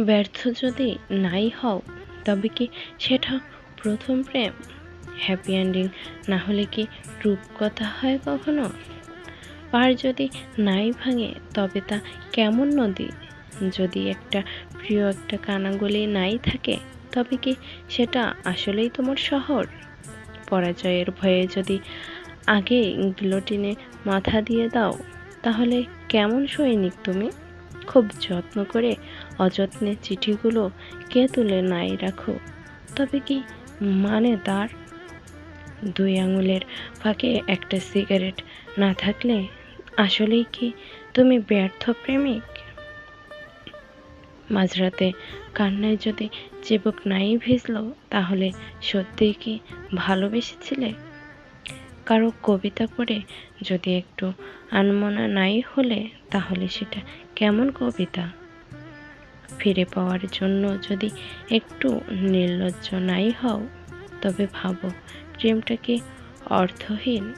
ব্যর্থ যদি নাই হও, তবে কি সেটা প্রথম প্রেম? হ্যাপি এন্ডিং না হলে কি রূপকথা হয় কখনো? পার যদি নাই ভাঙে, তবে তা কেমন নদী? যদি একটা প্রিয় একটা কানাগলি নাই থাকে, তবে কি সেটা আসলেই তোমার শহর? পরাজয়ের ভয়ে যদি আগে গিলোটিনে মাথা দিয়ে দাও, তাহলে কেমন সৈনিক তুমি? খুব যত্ন করে অযত্নে চিঠিগুলো কে তুলে নাই রাখো। তবে কি মানে তার? দুই আঙুলের ফাঁকে একটা সিগারেট না থাকলে আসলেই কি তুমি ব্যর্থ প্রেমিক? মাঝরাতে কান্নায় যদি চিবুক নাই ভিজলো, তাহলে সত্যিই কি ভালোবেসেছিলে? কারও কবিতা পড়ে যদি একটু আনমনা নাই হলে, তাহলে সেটা কেমন কবিতা? ফিরে পাওয়ার জন্য যদি একটু নির্লজ্জ নাই হও, তবে ভাবো প্রেমটা কি অর্থহীন?